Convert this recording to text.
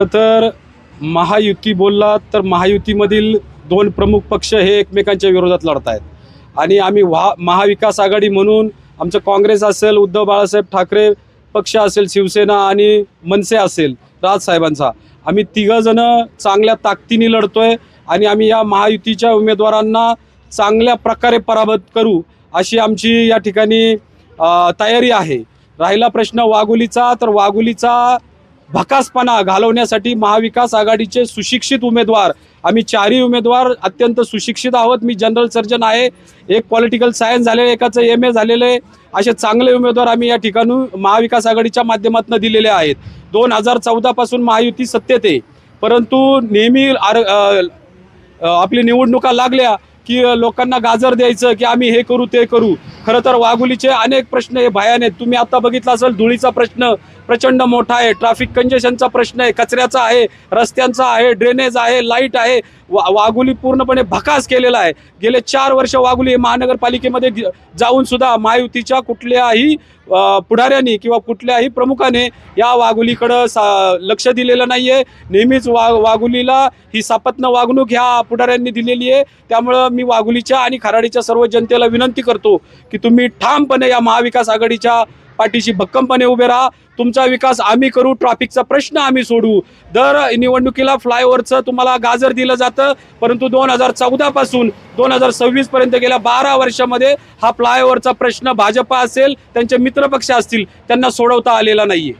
तर महायुती बोलला तर महायुतीमधील दोन प्रमुख पक्ष हे एकमेकांच्या विरोधात लढत आहेत. आणि आम्ही वा महाविकास आघाडी म्हणून आमचं काँग्रेस असेल उद्धव बाळासाहेब ठाकरे पक्ष असेल शिवसेना आणि मनसे असेल राजसाहेबांचा आम्ही तिघंजणं चांगल्या ताकदीने लढतोय आणि आम्ही या महायुतीच्या उमेदवारांना चांगल्या प्रकारे पराभूत करू अशी आमची या ठिकाणी तयारी आहे. राहिला प्रश्न वाघोलीचा तर वाघोलीचा भकासपणा घालवण्यासाठी महाविकास आघाडीचे सुशिक्षित उमेदवार. आम्ही चारही उमेदवार अत्यंत सुशिक्षित आहोत. मी जनरल सर्जन आहे. एक पॉलिटिकल सायन्स झालेलं एकाचं एम ए झालेलं आहे. असे चांगले उमेदवार आम्ही या ठिकाणी महाविकास आघाडीच्या माध्यमातून दिलेले आहेत. दोन हजार चौदापासून महायुती सत्तेत आहे. परंतु नेहमी आर आपली निवडणुका लागल्या. की लोकांना गाजर द्यायचं की आम्ही हे करू ते करू. खरं तर वाघोलीचे अनेक प्रश्न हे भयान आहेत. तुम्ही आता बघितला असेल धुळीचा प्रश्न प्रचंड मोठा आहे. ट्रॅफिक कंजेशनचा प्रश्न आहे. कचऱ्याचा आहे रस्त्यांचा आहे ड्रेनेज आहे लाइट आहे. वा वाघोली पूर्णपणे भकास केलेला आहे. गेले चार वर्ष वाघोली महानगरपालिकेमध्ये जाऊन सुद्धा महायुतीच्या कुठल्याही पुढाऱ्यांनी किंवा कुठल्याही प्रमुखाने या वाघोलीकडं सा लक्ष दिलेलं नाही आहे नेहमीच वा वाघोलीला ही सापत्न वागणूक ह्या पुढाऱ्यांनी दिलेली आहे. त्यामुळं मी वाघुलीच्या आणि खराडीच्या सर्व जनतेला विनंती करतो की तुम्ही ठामपणे या महाविकास आघाडीच्या पाठीशी भक्कमपणे उभे राहा. तुमचा विकास आम्ही करू ट्रॅफिकचा प्रश्न आम्ही सोडू. दर निवडणुकीला फ्लायओव्हरचं तुम्हाला गाजर दिलं जातं परंतु दोन हजार चौदा पासून दोन हजार सव्वीस पर्यंत गेल्या बारा वर्षामध्ये हा फ्लायओव्हरचा प्रश्न भाजपा असेल त्यांचे मित्रपक्ष असतील त्यांना सोडवता आलेला नाहीये.